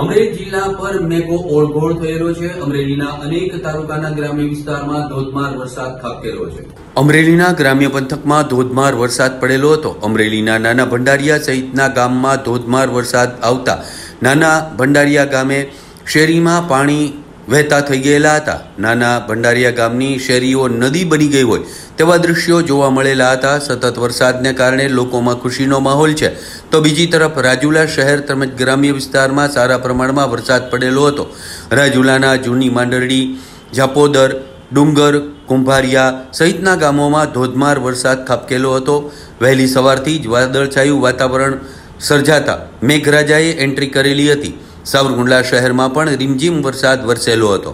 અમરેલી જિલ્લા પર મેઘો ઓળઘોળ થયેલો છે. અમરેલીના અનેક તાલુકાના ગ્રામ્ય વિસ્તારમાં ધોધમાર વરસાદ ખાબકેલો છે. અમરેલીના ગ્રામ્ય પંથકમાં ધોધમાર વરસાદ પડેલો હતો. અમરેલીના નાના ભંડારિયા સહિતના ગામમાં ધોધમાર વરસાદ આવતા નાના ભંડારિયા ગામે શેરીમાં પાણી વહેતા થઈ ગયેલા હતા. નાના ભંડારિયા ગામની શેરીઓ નદી બની ગઈ હોય તેવા દૃશ્યો જોવા મળેલા હતા. સતત વરસાદને કારણે લોકોમાં ખુશીનો માહોલ છે. તો બીજી તરફ રાજુલા શહેર તેમજ ગ્રામ્ય વિસ્તારમાં સારા પ્રમાણમાં વરસાદ પડેલો હતો. રાજુલાના જૂની માંડરડી, જાપોદર, ડુંગર, કુંભારિયા સહિતના ગામોમાં ધોધમાર વરસાદ ખાબકેલો હતો. વહેલી સવારથી જ વાદળછાયું વાતાવરણ સર્જાતા મેઘરાજાએ એન્ટ્રી કરેલી હતી. સાવરકુંડલા શહેરમાં પણ રીમઝીમ વરસાદ વરસેલો હતો.